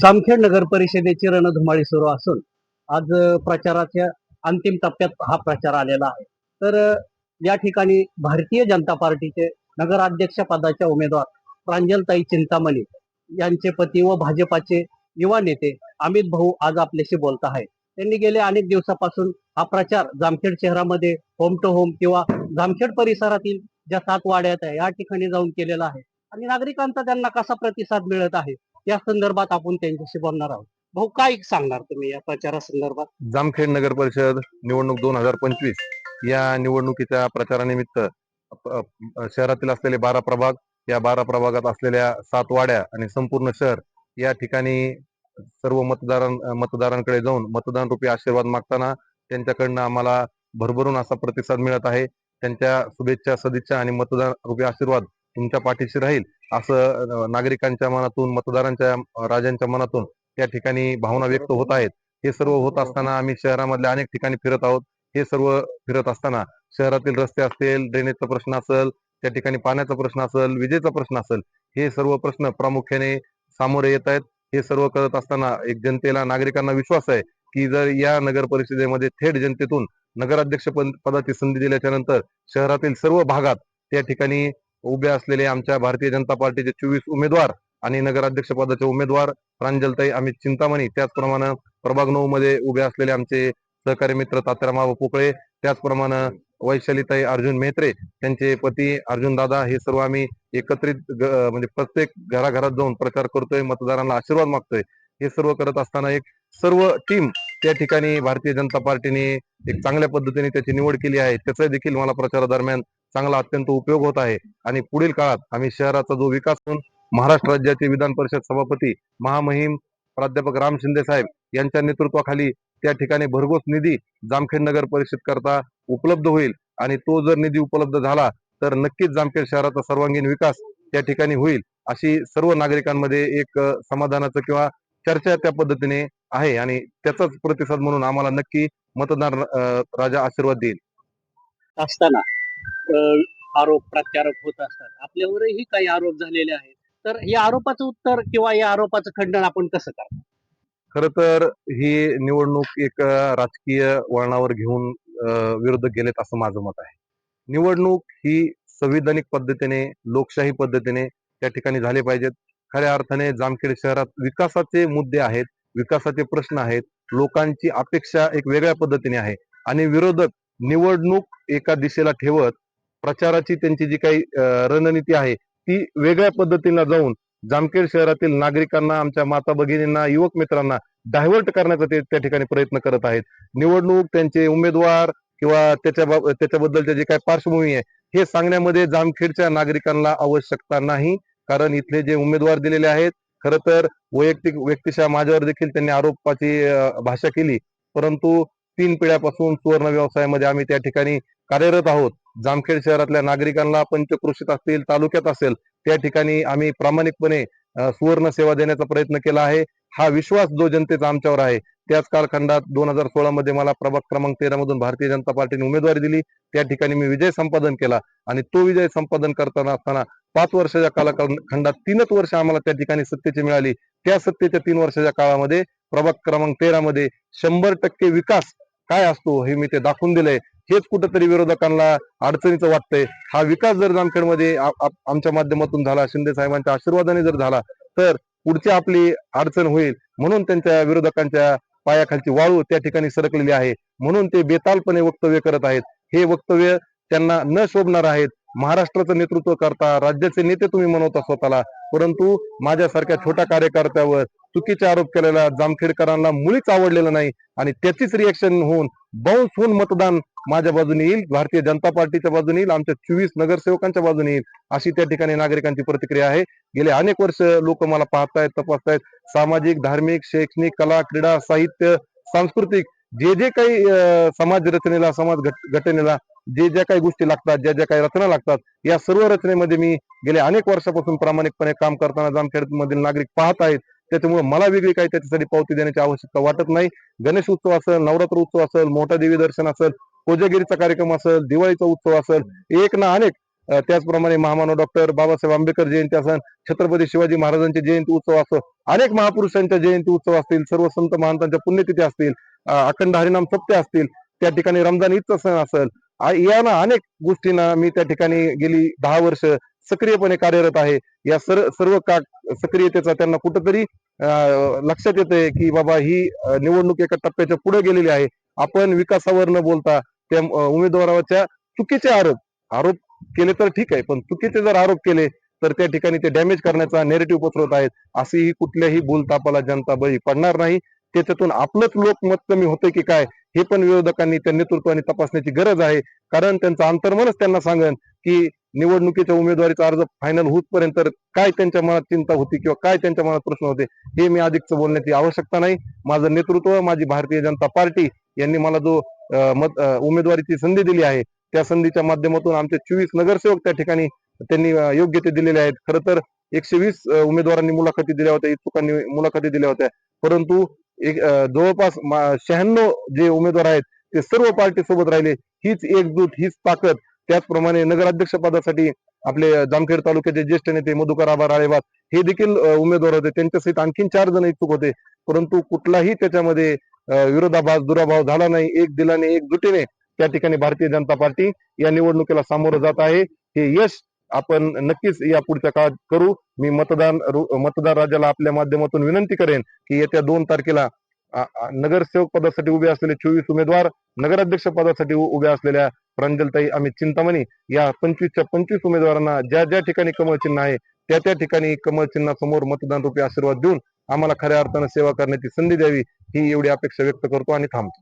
जामखेड नगर परिषदेची रणधुमाळी सुरू असून आज प्रचाराच्या अंतिम टप्प्यात हा प्रचार आलेला आहे. तर या ठिकाणी भारतीय जनता पार्टीचे नगराध्यक्ष पदाच्या उमेदवार प्रांजलताई चिंतामणी यांचे पती व भाजपाचे युवा नेते अमित भाऊ आज आपल्याशी बोलत आहे त्यांनी गेल्या अनेक दिवसापासून हा प्रचार जामखेड शहरामध्ये होम टू होम किंवा जामखेड परिसरातील ज्या सात वाड्यात आहे या ठिकाणी जाऊन केलेला आहे. आणि नागरिकांचा त्यांना कसा प्रतिसाद मिळत आहे या संदर्भात आपण त्यांच्याशी बोलणार आहोत. भाऊ काय सांगणार तुम्ही या प्रचारासंदर्भात जामखेड नगर परिषद निवडणूक दोन हजार पंचवीस या निवडणुकीच्या प्रचारानिमित्त शहरातील असलेले बारा प्रभाग या बारा प्रभागात असलेल्या सात वाड्या आणि संपूर्ण शहर या ठिकाणी सर्व मतदारां मतदारांकडे जाऊन मतदान रूपी आशीर्वाद मागताना त्यांच्याकडनं आम्हाला भरभरून असा प्रतिसाद मिळत आहे. त्यांच्या शुभेच्छा सदिच्छा आणि मतदान रूपी आशीर्वाद तुमच्या पाठीशी राहील. असं नागरिकांच्या मनातून मतदारांच्या राजांच्या मनातून त्या ठिकाणी भावना व्यक्त होत आहेत. हे सर्व होत असताना आम्ही शहरामधल्या अनेक ठिकाणी फिरत आहोत. हे सर्व फिरत असताना शहरातील रस्ते असतील ड्रेनेजचा प्रश्न असेल त्या ठिकाणी पाण्याचा प्रश्न असेल विजेचा प्रश्न असेल हे सर्व प्रश्न प्रामुख्याने सामोरे येत आहेत. हे सर्व करत असताना एक जनतेला नागरिकांना विश्वास आहे की जर या नगर परिषदेमध्ये थेट जनतेतून नगराध्यक्ष पद- पदाची संधी दिल्याच्या नंतर शहरातील सर्व भागात त्या ठिकाणी उभे असलेले आमच्या भारतीय जनता पार्टीचे चोवीस उमेदवार आणि नगराध्यक्ष पदाचे उमेदवार प्रांजलताई अमित चिंतामणी त्याचप्रमाणे प्रभाग नऊ मध्ये उभे असलेले आमचे सहकारी मित्र तात्यारामाव पोकळे त्याचप्रमाणे वैशालीताई अर्जुन मेहत्रे त्यांचे पती अर्जुन दादा हे सर्व आम्ही एकत्रित ग- म्हणजे प्रत्येक घराघरात जाऊन प्रचार करतोय मतदारांना आशीर्वाद मागतोय. हे सर्व करत असताना एक सर्व टीम त्या ठिकाणी भारतीय जनता पार्टीने एक चांगल्या पद्धतीने त्याची निवड केली आहे. त्याचं देखील मला प्रचारादरम्यान चांगला अत्यंत उपयोग होत आहे. आणि पुढील काळात आम्ही शहराचा जो विकास होऊन महाराष्ट्र राज्याचे विधान परिषद सभापती महामहिम प्राध्यापक राम शिंदे साहेब यांच्या नेतृत्वाखाली त्या ठिकाणी भरघोस निधी जामखेड नगर परिषद करता उपलब्ध होईल. आणि तो जर निधी उपलब्ध झाला तर नक्कीच जामखेड शहराचा सर्वांगीण विकास त्या ठिकाणी होईल. अशी सर्व नागरिकांमध्ये एक समाधानाचं किंवा चर्चा त्या पद्धतीने आहे. आणि त्याचाच प्रतिसाद म्हणून आम्हाला नक्की मतदार राजा आशीर्वाद देईल. असताना आरोप प्रत्यारोप होत असतात. आपल्यावरही काही आरोप झालेले आहेत. तर या आरोपाचं उत्तर किंवा या आरोपाचं खंडन आपण कसं करतो खर तर ही निवडणूक एक राजकीय वळणावर घेऊन विरुद्ध गेलेत असं माझं मत आहे. निवडणूक ही संविधानिक पद्धतीने लोकशाही पद्धतीने त्या ठिकाणी झाले पाहिजेत. खऱ्या अर्थाने जामखेड शहरात विकासाचे मुद्दे आहेत विकासाचे प्रश्न आहेत. लोकांची अपेक्षा एक वेगळ्या पद्धतीने आहे. आणि विरोधक निवडणूक एका दिशेला ठेवत प्रचाराची त्यांची जी काही रणनीती आहे ती वेगळ्या पद्धतीने जाऊन जामखेड शहरातील नागरिकांना आमच्या माता भगिनींना युवक मित्रांना डायव्हर्ट करण्याचा ते त्या ठिकाणी प्रयत्न करत आहेत. निवडणूक त्यांचे उमेदवार किंवा त्याच्या बाब- जे काही पार्श्वभूमी आहे हे सांगण्यामध्ये जामखेडच्या नागरिकांना आवश्यकता नाही. कारण इथले जे उमेदवार दिलेले आहेत खर तर वैयक्तिक व्यक्तिशः माझ्यावर देखील त्यांनी आरोपाची भाषा केली. परंतु तीन पिढ्यापासून सुवर्ण व्यवसायामध्ये आम्ही त्या ठिकाणी कार्यरत आहोत. जामखेड शहरातल्या नागरिकांना पंचक्रोशीत असतील तालुक्यात असेल त्या ठिकाणी आम्ही प्रामाणिकपणे सुवर्ण सेवा देण्याचा प्रयत्न केला आहे. हा विश्वास जो जनतेचा आमच्यावर आहे त्याच कालखंडात दोन हजार सोळा मध्ये मला प्रभाग क्रमांक तेरा मधून भारतीय जनता पार्टीने उमेदवारी दिली. त्या ठिकाणी मी विजय संपादन केला आणि तो विजय संपादन करताना असताना पाच वर्षाच्या कालखंडात तीनच वर्ष आम्हाला त्या ठिकाणी सत्तेची मिळाली. त्या सत्तेच्या तीन वर्षाच्या काळामध्ये प्रभाग क्रमांक तेरा मध्ये शंभर टक्के विकास काय असतो हे मी ते दाखवून दिलंय. हेच कुठंतरी विरोधकांना अडचणीचं वाटतंय. हा विकास जर जामखेडमध्ये आमच्या माध्यमातून झाला शिंदे साहेबांच्या आशीर्वादाने जर झाला तर पुढची आपली अडचण होईल. म्हणून त्यांच्या विरोधकांच्या पायाखालची वाळू त्या ठिकाणी सरकलेली आहे. म्हणून ते बेतालपणे वक्तव्य करत आहेत. हे वक्तव्य त्यांना न शोभणार आहेत. महाराष्ट्राचं नेतृत्व करता राज्याचे नेते तुम्ही म्हणवता स्वतःला. परंतु माझ्यासारख्या छोट्या कार्यकर्त्यावर चुकीचे आरोप केलेला जामखेडकरांना मुळीच आवडलेलं नाही आणि त्याचीच रिएक्शन होऊन बाउन्स होऊन मतदान माझ्या बाजूने येईल भारतीय जनता पार्टीच्या बाजूने येईल आमच्या चोवीस नगरसेवकांच्या बाजूने येईल अशी त्या ठिकाणी नागरिकांची प्रतिक्रिया आहे. गेले अनेक वर्ष लोक मला पाहतायत तपासतायत सामाजिक धार्मिक शैक्षणिक कला क्रीडा साहित्य सांस्कृतिक जे जे काही समाज रचनेला समाज घट- घटनेला जे ज्या काही गोष्टी लागतात ज्या ज्या काही रचना लागतात या सर्व रचनेमध्ये मी गेल्या अनेक वर्षापासून प्रामाणिकपणे काम करताना जामखेड मधील नागरिक पाहत आहेत त्याच्यामुळे मला वेगळी काही त्याच्यासाठी पावती देण्याची आवश्यकता वाटत नाही. गणेश उत्सव असेल नवरात्र उत्सव असेल मोठा देवी दर्शन असेल कोजागिरीचा कार्यक्रम असेल दिवाळीचा उत्सव असेल एक ना अनेक त्याचप्रमाणे महामानव डॉक्टर बाबासाहेब आंबेडकर जयंती असेल छत्रपती शिवाजी महाराजांची जयंती उत्सव असो अनेक महापुरुषांच्या जयंती उत्सव असतील सर्व संत महंतांच्या पुण्यतिथी असतील अखंड हरिनाम सप्ते असतील त्या ठिकाणी रमजान ईदचा सण असेल या ना अनेक गोष्टींना मी त्या ठिकाणी गेली दहा वर्ष सक्रियपणे कार्यरत आहे. या सर्व सर्व का सक्रियतेचा त्यांना कुठंतरी लक्षात येतंय की बाबा ही निवडणूक एका टप्प्याच्या पुढे गेलेली आहे. आपण विकासावर न बोलता त्या उमेदवाराच्या चुकीचे आरोप आरोप केले तर ठीक आहे पण चुकीचे जर आरोप केले तर त्या ठिकाणी ते डॅमेज करण्याचा नेरेटिव्ह पसरवत आहेत. असेही कुठल्याही बोलतापाला जनता बळी पडणार नाही. त्याच्यातून आपलंच लोकमत कमी होते की काय हे पण विरोधकांनी त्या नेतृत्वाने तपासण्याची गरज आहे. कारण त्यांचं अंतर्मनच त्यांना सांगन की निवडणुकीच्या उमेदवारीचा अर्ज फायनल होतपर्यंत काय त्यांच्या मनात चिंता होती किंवा काय त्यांच्या मनात प्रश्न होते हे मी अधिकच बोलण्याची आवश्यकता नाही. माझं नेतृत्व माझी भारतीय जनता पार्टी यांनी मला जो मत उमेदवारीची संधी दिली आहे त्या संधीच्या माध्यमातून आमचे चोवीस नगरसेवक त्या ठिकाणी त्यांनी योग्य ते दिलेले आहेत. खरं तर एकशे वीस उमेदवारांनी मुलाखती दिल्या होत्या इच्छुकांनी मुलाखती दिल्या होत्या. परंतु एक जवळपास शहाण्णव जे उमेदवार आहेत ते सर्व पार्टी सोबत राहिले. हीच एकजूट हीच ताकद त्याचप्रमाणे नगराध्यक्ष पदासाठी आपले जामखेड तालुक्याचे ज्येष्ठ नेते मधुकर आबा राळेबाग हे देखील उमेदवार होते. त्यांच्यासहित आणखीन चार जण इच्छुक होते. परंतु कुठलाही त्याच्यामध्ये विरोधाभास दुराभाव झाला नाही. एक दिलाने एक जुटीने त्या ठिकाणी भारतीय जनता पार्टी या निवडणुकीला सामोरं जात आहे. हे यश आपण नक्कीच या पुढच्या काळात करू. मी मतदान मतदार राजाला आपल्या माध्यमातून विनंती करेन की येत्या दोन तारखेला नगरसेवक पदासाठी उभे असलेले चोवीस उमेदवार नगराध्यक्ष पदासाठी उभ्या असलेल्या प्रांजलताई अमित चिंतामणी या पंचवीसच्या पंचवीस उमेदवारांना ज्या ज्या ठिकाणी कमळ चिन्ह आहे त्या त्या ठिकाणी कमळ चिन्हासमोर मतदान रूपी आशीर्वाद देऊन आम्हाला खऱ्या अर्थानं सेवा करण्याची संधी द्यावी ही एवढी अपेक्षा व्यक्त करतो आणि थांबतो.